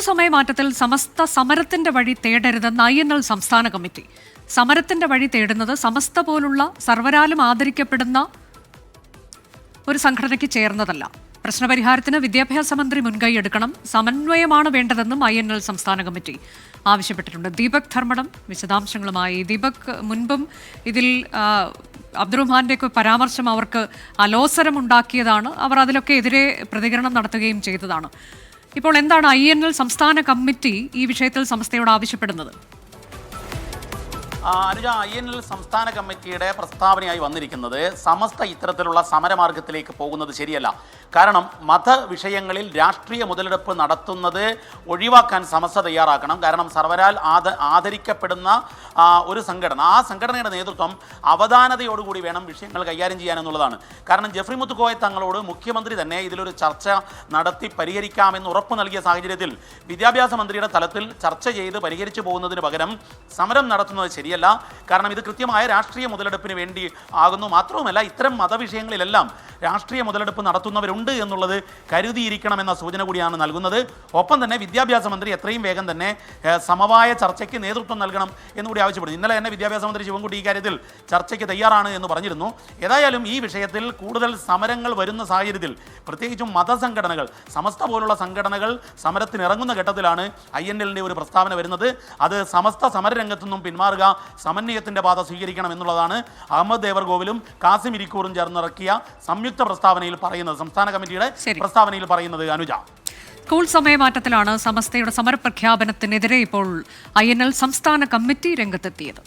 സമയമാറ്റത്തിൽ സമസ്ത സമരത്തിന്റെ വഴി തേടരുതെന്ന് ഐ എൻ എൽ സംസ്ഥാന കമ്മിറ്റി. സമരത്തിന്റെ വഴി തേടുന്നത് സമസ്ത പോലുള്ള സർവരാലും ആദരിക്കപ്പെടുന്ന ഒരു സംഘടനയ്ക്ക് ചേർന്നതല്ല. പ്രശ്നപരിഹാരത്തിന് വിദ്യാഭ്യാസ മന്ത്രി മുൻകൈ എടുക്കണം. സമന്വയമാണ് വേണ്ടതെന്നും ഐ എൻ എൽ സംസ്ഥാന കമ്മിറ്റി ആവശ്യപ്പെട്ടിട്ടുണ്ട്. ദീപക് ധർമ്മടം വിശദാംശങ്ങളുമായി. ദീപക് മുൻപും ഇതിൽ അബ്ദുറഹ്മാന്റെ ഒക്കെ പരാമർശം അവർക്ക് അലോസരമുണ്ടാക്കിയതാണ്. അവർ അതിലൊക്കെ എതിരെ പ്രതികരണം നടത്തുകയും ചെയ്തതാണ്. ഇപ്പോൾ എന്താണ് ഐ എൻ എൽ സംസ്ഥാന കമ്മിറ്റി ഈ വിഷയത്തിൽ സംസ്ഥയോട് ആവശ്യപ്പെടുന്നത്? അനുജ ഐ എൻ എൽ സംസ്ഥാന കമ്മിറ്റിയുടെ പ്രസ്താവനയായി വന്നിരിക്കുന്നത് സമസ്ത ഇത്തരത്തിലുള്ള സമരമാർഗത്തിലേക്ക് പോകുന്നത് ശരിയല്ല. കാരണം മതവിഷയങ്ങളിൽ രാഷ്ട്രീയ മുതലെടുപ്പ് നടത്തുന്നത് ഒഴിവാക്കാൻ സമസ്ത തയ്യാറാക്കണം. കാരണം സർവരാൽ ആദ ആദരിക്കപ്പെടുന്ന ഒരു സംഘടന ആ സംഘടനയുടെ നേതൃത്വം അവധാനതയോടുകൂടി വേണം വിഷയങ്ങൾ കൈകാര്യം ചെയ്യാൻ എന്നുള്ളതാണ്. കാരണം ജെഫ്രി മുത്തുക്കോയ തങ്ങളോട് മുഖ്യമന്ത്രി തന്നെ ഇതിലൊരു ചർച്ച നടത്തി പരിഹരിക്കാമെന്ന് ഉറപ്പ് നൽകിയ സാഹചര്യത്തിൽ വിദ്യാഭ്യാസ മന്ത്രിയുടെ തലത്തിൽ ചർച്ച ചെയ്ത് പരിഹരിച്ചു പോകുന്നതിന് പകരം സമരം നടത്തുന്നത് ശരിയല്ല. ¡Gracias! കാരണം ഇത് കൃത്യമായ രാഷ്ട്രീയ മുതലെടുപ്പിന് വേണ്ടി ആകുന്നു. മാത്രവുമല്ല ഇത്തരം മതവിഷയങ്ങളിലെല്ലാം രാഷ്ട്രീയ മുതലെടുപ്പ് നടത്തുന്നവരുണ്ട് എന്നുള്ളത് കരുതിയിരിക്കണം എന്ന സൂചന കൂടിയാണ് നൽകുന്നത്. ഒപ്പം തന്നെ വിദ്യാഭ്യാസ മന്ത്രി എത്രയും വേഗം തന്നെ സമവായ ചർച്ചയ്ക്ക് നേതൃത്വം നൽകണം എന്നുകൂടി ആവശ്യപ്പെടുന്നു. ഇന്നലെ തന്നെ വിദ്യാഭ്യാസ മന്ത്രി ശിവൻകുട്ടി ഇക്കാര്യത്തിൽ ചർച്ചയ്ക്ക് തയ്യാറാണ് എന്ന് പറഞ്ഞിരുന്നു. ഏതായാലും ഈ വിഷയത്തിൽ കൂടുതൽ സമരങ്ങൾ വരുന്ന സാഹചര്യത്തിൽ പ്രത്യേകിച്ചും മതസംഘടനകൾ സമസ്ത പോലുള്ള സംഘടനകൾ സമരത്തിനിറങ്ങുന്ന ഘട്ടത്തിലാണ് ഐ എൻ എല്ലിന്റെ ഒരു പ്രസ്താവന വരുന്നത്. അത് സമസ്ത സമരരംഗത്തു നിന്നും പിന്മാറുക സമന്വയത്തിന്റെ പാത സ്വീകരിക്കണം എന്നുള്ളതാണ് അഹമ്മദ് ദേവർഗോവിലും കാസിം ഇരിക്കൂറും ചേർന്നിറക്കിയ സംയുക്ത പ്രസ്താവനയിൽ പറയുന്നത് സംസ്ഥാന കമ്മിറ്റിയുടെ പ്രസ്താവനയിൽ പറയുന്നത് അനുജ. സ്കൂൾ സമയമാറ്റത്തിലാണ് സമസ്തയുടെ സമരപ്രഖ്യാപനത്തിനെതിരെ ഇപ്പോൾ ഐ എൻ എൽ സംസ്ഥാന കമ്മിറ്റി രംഗത്തെത്തിയത്.